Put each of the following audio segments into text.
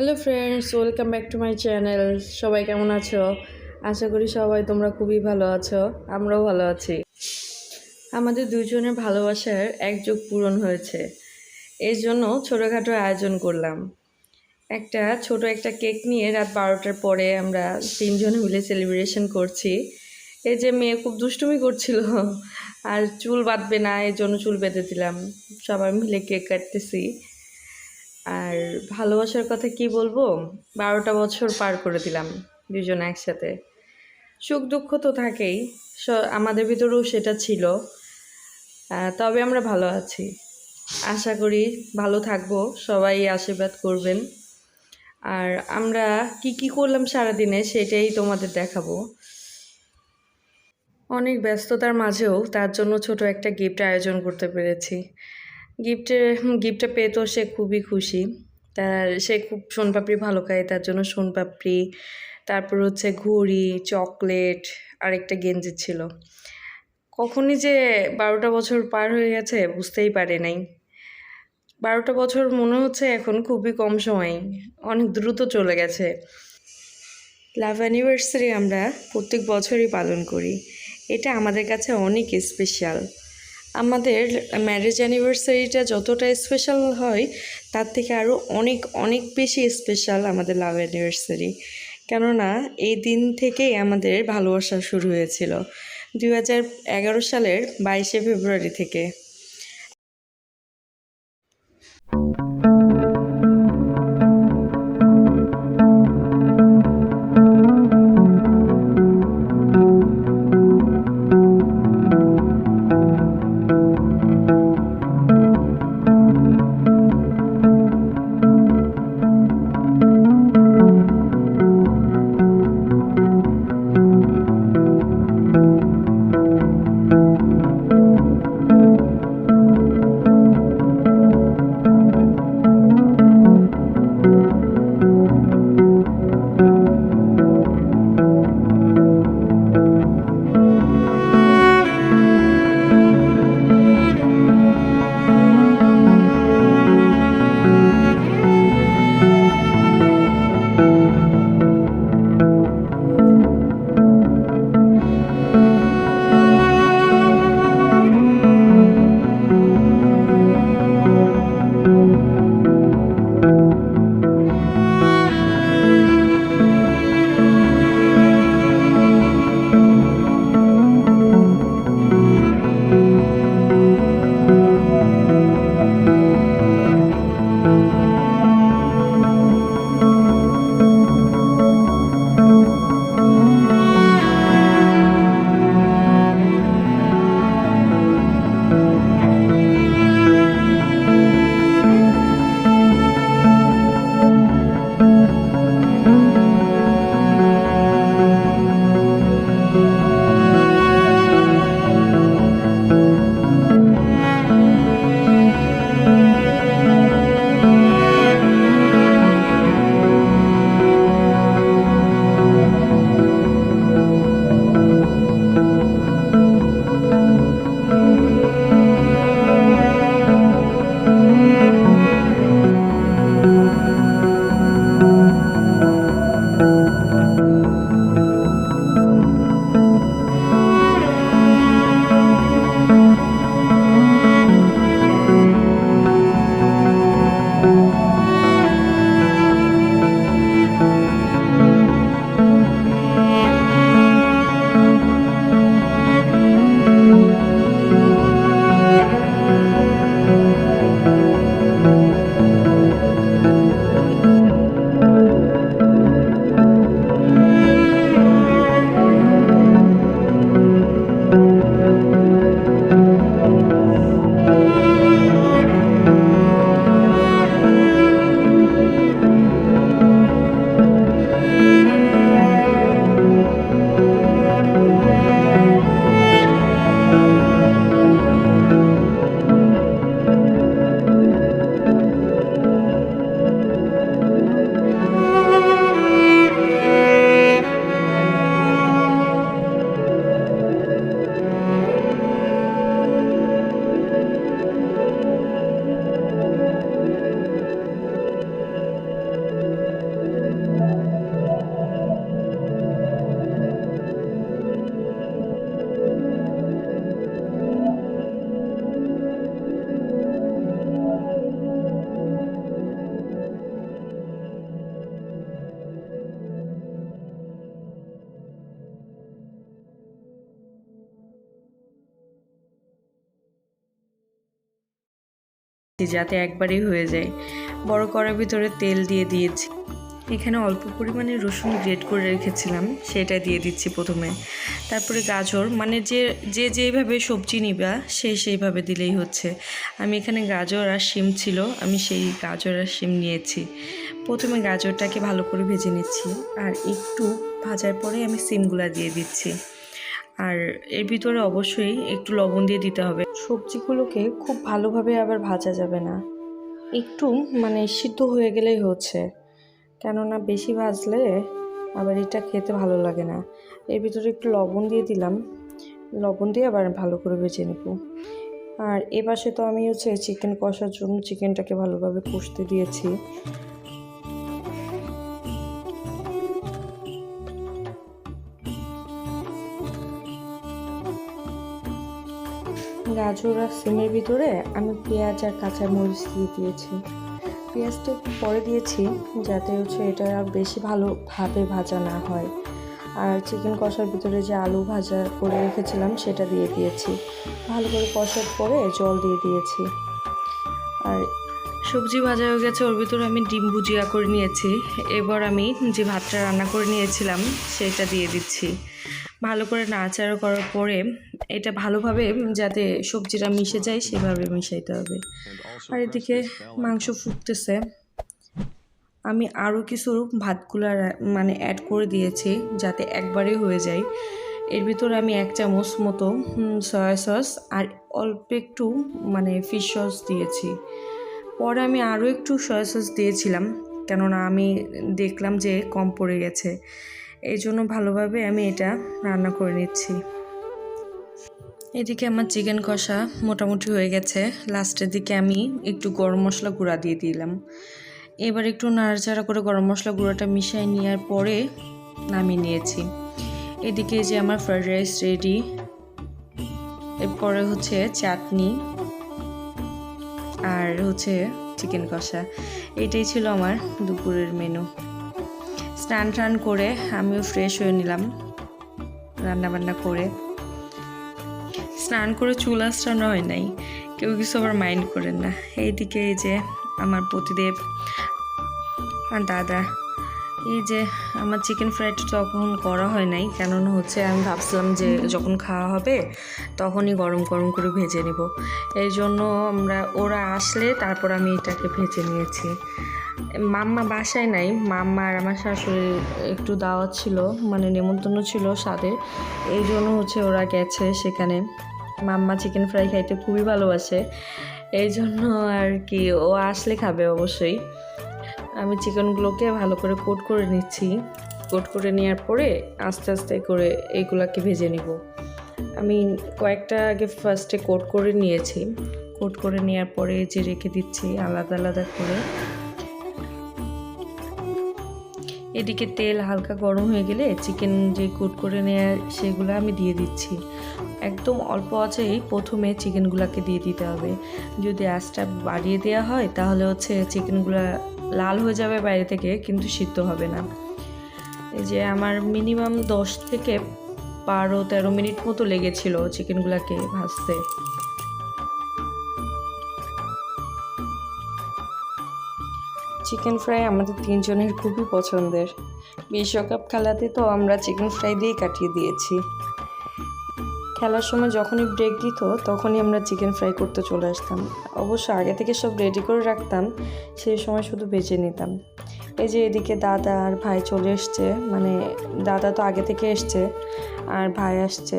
Hello friends welcome back to my channel সবাই কেমন আছো? আশা করি সবাই তোমরা খুবই ভালো আছো। আমরাও ভালো আছি। আমাদের দুজনের ভালোবাসার এক যুগ পূরণ হয়েছে। এর জন্য ছোটোখাটো আয়োজন করলাম। একটা ছোট একটা কেক নিয়ে রাত বারোটার পরে আমরা তিনজন মিলে সেলিব্রেশন করছি। এই যে মেয়ে খুব দুষ্টুমি করছিল। আর চুল বাঁধবে না এই জন্য চুল বেঁধে দিলাম। সবাই মিলে কেক কাটতেছি। আর ভালোবাসার কথা কি বলব? বারোটা বছর পার করে দিলাম দুজন একসাথে। সুখ দুঃখ তো থাকেই আমাদের ভিতরেও সেটা ছিল। তবে আমরা ভালো আছি। আশা করি ভালো থাকব, সবাই আশীর্বাদ করবেন। আর আমরা কি কি করলাম সারাদিনে সেটাই তোমাদের দেখাবো। অনেক ব্যস্ততার মাঝেও তার জন্য ছোট একটা গিফট আয়োজন করতে পেরেছি। গিফটের গিফটটা পেয়ে তো সে খুবই খুশি। তার, সে খুব সোনপাপড়ি ভালো খায়, তার জন্য সোনপাপড়ি। তারপর হচ্ছে ঘড়ি, চকলেট আর একটা গেঞ্জি ছিল। কখনই যে বারোটা বছর পার হয়ে গেছে বুঝতেই পারে নাই। বারোটা বছর মনে হচ্ছে এখন খুবই কম সময়, অনেক দ্রুত চলে গেছে। লাভ অ্যানিভার্সারি আমরা প্রত্যেক বছরই পালন করি। এটা আমাদের কাছে অনেক স্পেশাল আমাদের ম্যারেজ অ্যানিভার্সারিটা যতটা স্পেশাল হয়, তার থেকে আরও অনেক অনেক বেশি স্পেশাল আমাদের লাভ অ্যানিভার্সারি কেননা, এই দিন থেকেই আমাদের ভালোবাসা শুরু হয়েছিল। দু হাজার এগারো সালের বাইশে ফেব্রুয়ারি থেকে। যাতে একবারেই হয়ে যায়। বড় করার ভিতরে তেল দিয়ে দিয়েছি। এখানে অল্প পরিমাণে রসুন গ্রেট করে রেখেছিলাম, সেটা দিয়ে দিচ্ছি প্রথমে। তারপরে গাজর মানে যে যে যেভাবে সবজি নিবা, সে সেইভাবে দিলেই হচ্ছে। আমি এখানে গাজর আর শিম ছিল, আমি সেই গাজর আর শিম নিয়েছি। প্রথমে গাজরটাকে ভালো করে ভেজে নিচ্ছি, আর একটু ভাজার পরে আমি সিমগুলা দিয়ে দিচ্ছি। আর এর ভিতরে অবশ্যই একটু লবণ দিয়ে দিতে হবে। সবজিগুলোকে খুব ভালোভাবে আবার ভাজা যাবে না। একটু মানে সিদ্ধ হয়ে গেলেই হচ্ছে। কেননা বেশি ভাজলে আবার এটা খেতে ভালো লাগে না। এর ভিতরে একটু লবণ দিয়ে দিলাম। লবণ দিয়ে আবার ভালো করে ভেজে নেব। আর এ পাশে তো আমি হচ্ছে চিকেন কষার জন্য চিকেনটাকে ভালোভাবে কষতে দিয়েছি। গাজর আর সিমের ভিতরে আমি পেঁয়াজ আর কাঁচা মরিচ দিয়ে দিয়েছি। পেঁয়াজটা একটু পরে দিয়েছি যাতে হচ্ছে এটা বেশি ভালোভাবে ভাজা না হয়। আর চিকেন কষার ভিতরে যে আলু ভাজা করে রেখেছিলাম সেটা দিয়ে দিয়েছি। ভালো করে কষার পরে জল দিয়ে দিয়েছি। আর সবজি ভাজা হয়ে গেছে, ওর ভিতরে আমি ডিম ভুজিয়া করে নিয়েছি। এবার আমি যে ভাতটা রান্না করে নিয়েছিলাম সেটা দিয়ে দিচ্ছি। ভালো করে নাড়াচাড়া করার পরে এটা ভালোভাবে যাতে সবজিটা মিশে যায়, সেভাবে মিশাইতে হবে। আর এদিকে মাংস ফুটতেছে। আমি আরও কিছু ভাতগুলা মানে অ্যাড করে দিয়েছি যাতে একবারে হয়ে যায়। এর ভিতরে আমি এক চামচ মতো সয়া সস আর অল্প একটু মানে ফিশ সস দিয়েছি। পরে আমি আরও একটু সয়া সস দিয়েছিলাম, কেননা আমি দেখলাম যে কম পড়ে গেছে। এই জন্য ভালোভাবে আমি এটা রান্না করে নিচ্ছি। এদিকে আমার চিকেন কষা মোটামুটি হয়ে গেছে। লাস্টের দিকে আমি একটু গরম মশলা গুঁড়া দিয়ে দিলাম। এবার একটু নাড়াচাড়া করে গরম মশলা গুঁড়োটা মিশিয়ে নেওয়ার পরে নামিয়ে নিয়েছি। এদিকে যে আমার ফ্রাইড রাইস রেডি এরপরে হচ্ছে চাটনি আর হচ্ছে চিকেন কষা। এটাই ছিল আমার দুপুরের মেনু স্নান টান করে আমিও ফ্রেশ হয়ে নিলাম রান্না বান্না করে। স্নান করে চুল আসানো হয় নাই। কেউ কিছু আবার মাইন্ড করেন না। এইদিকে এই যে আমার পতিদেব আর দাদা, এই যে আমার চিকেন ফ্রাইড তখন করা হয় নাই। কেননা হচ্ছে আমি ভাবছিলাম যে যখন খাওয়া হবে তখনই গরম গরম করে ভেজে নেব। এই জন্য আমরা, ওরা আসলে তারপর আমি এটাকে ভেজে নিয়েছি। মাম্মা বাসায় নাই। মাম্মা আর আমার শাশুড়ি একটু দাওয়াত ছিল মানে নেমন্তন্ন ছিল স্বাদের এই জন্য হচ্ছে ওরা গেছে সেখানে। মাম্মা চিকেন ফ্রাই খাইতে খুবই ভালোবাসে। এই জন্য আর কি, ও আসলে খাবে অবশ্যই। আমি চিকেনগুলোকে ভালো করে কোট করে নিচ্ছি। কোট করে নেওয়ার পরে আস্তে আস্তে করে এইগুলাকে ভেজে নিব। আমি কয়েকটা আগে ফার্স্টে কোট করে নিয়েছি। কোট করে নেওয়ার পরে যে রেখে দিচ্ছি আলাদা আলাদা করে। এদিকে তেল হালকা গরম হয়ে গেলে চিকেন যে কোট করে নেওয়া সেগুলো আমি দিয়ে দিচ্ছি। একদম অল্প আছেই প্রথমে চিকেনগুলোকে দিয়ে দিতে হবে। যদি আঁচটা বাড়িয়ে দেওয়া হয়, তাহলে হচ্ছে চিকেনগুলো লাল হয়ে যাবে বাইরে থেকে, কিন্তু সিদ্ধ হবে না। এই যে আমার মিনিমাম দশ থেকে বারো, তেরো মিনিট মতো লেগেছিল চিকেনগুলোকে ভাজতে। চিকেন ফ্রাই আমাদের তিনজনের খুবই পছন্দের। বিশ্বকাপ খেলাতে তো আমরা চিকেন ফ্রাই দিয়েই কাটিয়ে দিয়েছি। খেলার সময় যখনই ব্রেক দিত, তখনই আমরা চিকেন ফ্রাই করতে চলে আসতাম। অবশ্য আগে থেকে সব রেডি করে রাখতাম, সেই সময় শুধু বেজে নিতাম। এই যে এদিকে দাদা আর ভাই চলে এসছে মানে দাদা তো আগে থেকে এসছে, আর ভাই আসছে।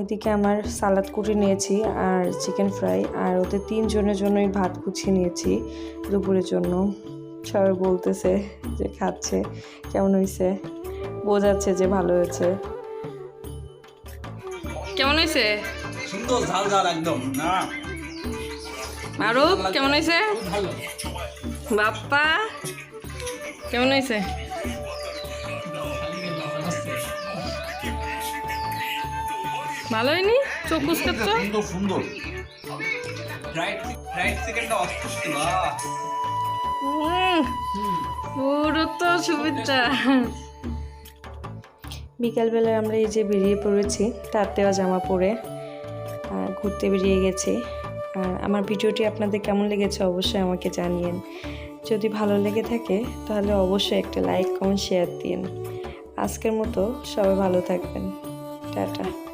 এদিকে আমার সালাদ কুটি নিয়েছি আর চিকেন ফ্রাই আর ওদের তিনজনের জন্যই ভাত কুচিয়ে নিয়েছি দুপুরের জন্য। সবাই বলতেছে যে খাচ্ছে, কেমন হয়েছে বোঝাচ্ছে যে ভালো হয়েছে। কেমন হয়েছে? সুন্দর ঝাল ঝাল একদম। না। মারুফ কেমন হয়েছে? বাপ্পা কেমন হয়েছে? ভালো হয়নি? চোখ কুচকাচ্ছ সুন্দর পুরো তো সুবিধা। বিকালবেলায় আমরা এই যে বেরিয়ে পড়েছি, তার দেওয়া জামা পরে ঘুরতে বেরিয়ে গেছি। আর আমার ভিডিওটি আপনাদের কেমন লেগেছে অবশ্যই আমাকে জানিয়েন। যদি ভালো লেগে থাকে, তাহলে অবশ্যই একটা লাইক, কমেন্ট, শেয়ার দিন আজকের মতো সবাই ভালো থাকবেন। টাটা।